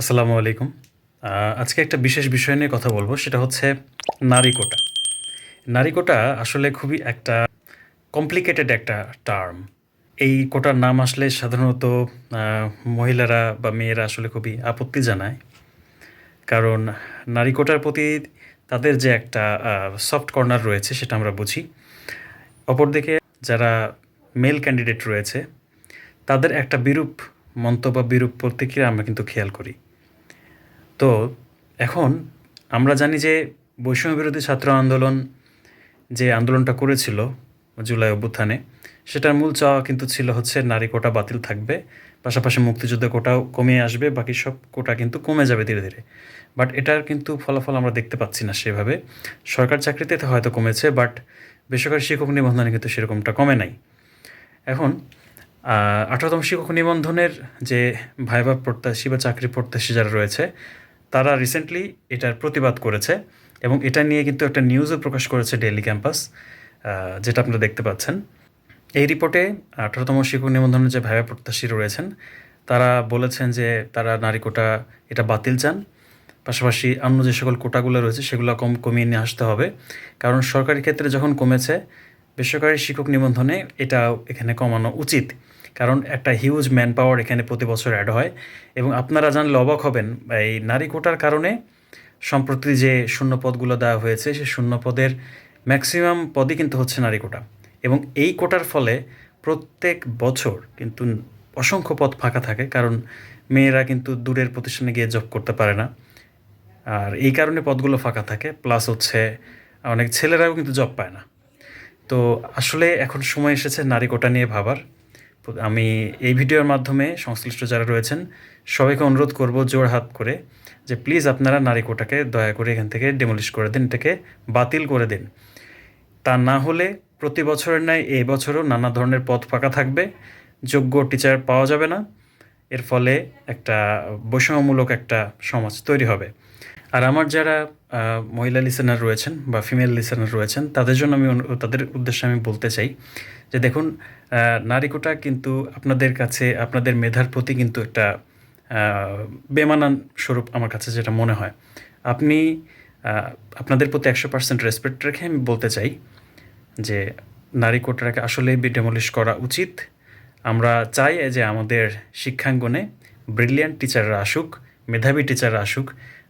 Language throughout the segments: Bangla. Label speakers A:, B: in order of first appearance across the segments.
A: আসসালামু আলাইকুম। আজকে একটা বিশেষ বিষয় নিয়ে কথা বলব, সেটা হচ্ছে নারী কোটা। নারী কোটা আসলে খুবই একটা কমপ্লিকেটেড একটা টার্ম এই কোটার নাম আসলে সাধারণত মহিলারা বা মেয়েরা আসলে খুবই আপত্তি জানায়। কারণ নারী কোটার প্রতি তাদের যে একটা সফট কর্নার রয়েছে, সেটা আমরা বুঝি। অপরদিকে যারা মেল ক্যান্ডিডেট রয়েছে, তাদের একটা বিরূপ মন্তব্য বিরূপ প্রতিক্রিয়া আমরা কিন্তু খেয়াল করি। তো এখন আমরা জানি যে বৈষম্য বিরোধী ছাত্র আন্দোলন যে আন্দোলনটা করেছিল জুলাই অভ্যুত্থানে, সেটার মূল চাওয়া কিন্তু ছিল হচ্ছে নারী কোটা বাতিল থাকবে, পাশাপাশি মুক্তিযুদ্ধ কোটাও কমিয়ে আসবে, বাকি সব কোটা কিন্তু কমে যাবে ধীরে ধীরে। বাট এটার কিন্তু ফলাফল আমরা দেখতে পাচ্ছি না সেভাবে। সরকার চাকরিতে তো হয়তো কমেছে, বাট বেসরকারি শিক্ষক নিবন্ধনে কিন্তু সেরকমটা কমে নাই। এখন আঠারোতম শিক্ষক নিবন্ধনের যে ভাইবা প্রত্যাশী বা চাকরি প্রত্যাশী যারা রয়েছে তারা রিসেন্টলি এটার প্রতিবাদ করেছে এবং এটা নিয়ে কিন্তু একটা নিউজও প্রকাশ করেছে ডেইলি ক্যাম্পাস যেটা আপনারা দেখতে পাচ্ছেন। এই রিপোর্টে আঠারোতম শিক্ষক নিবন্ধনের যে ভাইবা প্রত্যাশী রয়েছেন, তারা বলেছেন যে তারা নারী কোটা এটা বাতিল চান। পাশাপাশি অন্য যে সকল কোটাগুলো রয়েছে, সেগুলো কম কমিয়ে নিয়ে আসতে হবে। কারণ সরকারি ক্ষেত্রে যখন কমেছে, বেসরকারি শিক্ষক নিবন্ধনে এটাও এখানে কমানো উচিত। কারণ একটা হিউজ ম্যান পাওয়ার এখানে প্রতি বছর অ্যাড হয় এবং আপনারা জানলে অবাক হবেন, এই নারী কোটার কারণে সম্প্রতি যে শূন্য পদগুলো দেওয়া হয়েছে সেই শূন্য পদের ম্যাক্সিমাম পদই কিন্তু হচ্ছে নারী কোটা। এবং এই কোটার ফলে প্রত্যেক বছর কিন্তু অসংখ্য পদ ফাঁকা থাকে, কারণ মেয়েরা কিন্তু দূরের প্রতিষ্ঠানে গিয়ে জব করতে পারে না। আর এই কারণে পদগুলো ফাঁকা থাকে প্লাস হচ্ছে অনেক ছেলেরাও কিন্তু জব পায় না। তো আসলে এখন সময় এসেছে নারী কোটা নিয়ে ভাবার। আমি এই ভিডিওর মাধ্যমে সংশ্লিষ্ট যারা রয়েছেন, সবাইকে অনুরোধ করব জোর হাত করে যে প্লিজ আপনারা নারী কোটাকে দয়া করে এখান থেকে ডেমলিশ করে দিন, এটাকে বাতিল করে দিন। তা না হলে প্রতি বছরের ন্যায় এই বছরও নানা ধরনের পদ ফাঁকা থাকবে, যোগ্য টিচার পাওয়া যাবে না। এর ফলে একটা বৈষম্যমূলক একটা সমাজ তৈরি হবে। আর আমার যারা মহিলা লিসেনার রয়েছেন বা ফিমেল লিসেনার রয়েছেন, তাদের জন্য আমি তাদের উদ্দেশ্যে আমি বলতে চাই যে দেখুন নারী কোটা কিন্তু আপনাদের কাছে, আপনাদের মেধার প্রতি কিন্তু একটা বেমানান স্বরূপ আমার কাছে যেটা মনে হয়। আপনি আপনাদের প্রতি একশো পার্সেন্ট রেসপেক্ট রেখে আমি বলতে চাই যে নারী কোটাকে আসলে ডেমলিশ করা উচিত। আমরা চাই যে আমাদের শিক্ষাঙ্গনে ব্রিলিয়ান্ট টিচাররা আসুক, মেধাবী টিচাররা আসুক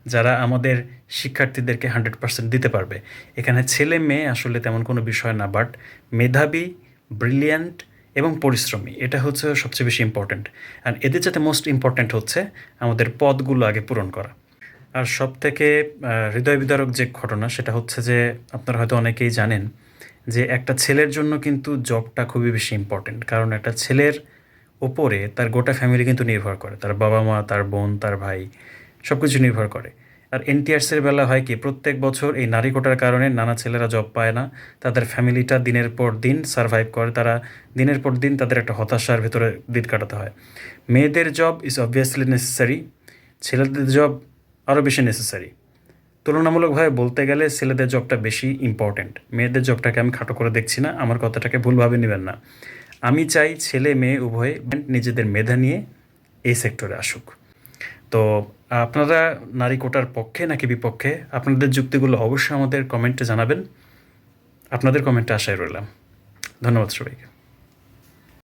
A: যারা আমাদের শিক্ষার্থীদেরকে হান্ড্রেড পার্সেন্ট দিতে পারবে। এখানে ছেলে মেয়ে আসলে তেমন কোনো বিষয় না, বাট মেধাবী, ব্রিলিয়ান্ট এবং পরিশ্রমী, এটা হচ্ছে সবচেয়ে বেশি ইম্পর্ট্যান্ট আর এদের যাতে মোস্ট ইম্পর্ট্যান্ট হচ্ছে আমাদের পদগুলো আগে পূরণ করা। আর সব থেকে হৃদয় বিদারক যে ঘটনা, সেটা হচ্ছে যে আপনারা হয়তো অনেকেই জানেন যে একটা ছেলের জন্য কিন্তু জবটা খুবই বেশি ইম্পর্ট্যান্ট কারণ একটা ছেলের ওপরে তার গোটা ফ্যামিলি কিন্তু নির্ভর করে। তার বাবা মা তার বোন, তার ভাই। সব কিছু নির্ভর করে। আর এনটিআরসের বেলা হয় কি, প্রত্যেক বছর এই নারী কোটার কারণে নানা ছেলেরা জব পায় না। তাদের ফ্যামিলিটা দিনের পর দিন সার্ভাইভ করে। তারা দিনের পর দিন তাদের একটা হতাশার ভেতরে দিন কাটাতে হয়। মেয়েদের জব ইজ অবভিয়াসলি নেসেসারি ছেলেদের জব আরও বেশি নেসেসারি তুলনামূলকভাবে বলতে গেলে ছেলেদের জবটা বেশি ইম্পর্ট্যান্ট মেয়েদের জবটাকে আমি খাটো করে দেখছি না। আমার কথাটাকে ভুলভাবে নেবেন না। আমি চাই ছেলে মেয়ে উভয়ে নিজেদের মেধা নিয়ে এই সেক্টরে আসুক। তো আপনারা নারী কোটার পক্ষে নাকি বিপক্ষে, আপনাদের যুক্তিগুলো অবশ্যই আমাদের কমেন্টে জানাবেন। আপনাদের কমেন্টে আশায় রইলাম। ধন্যবাদ সবাইকে।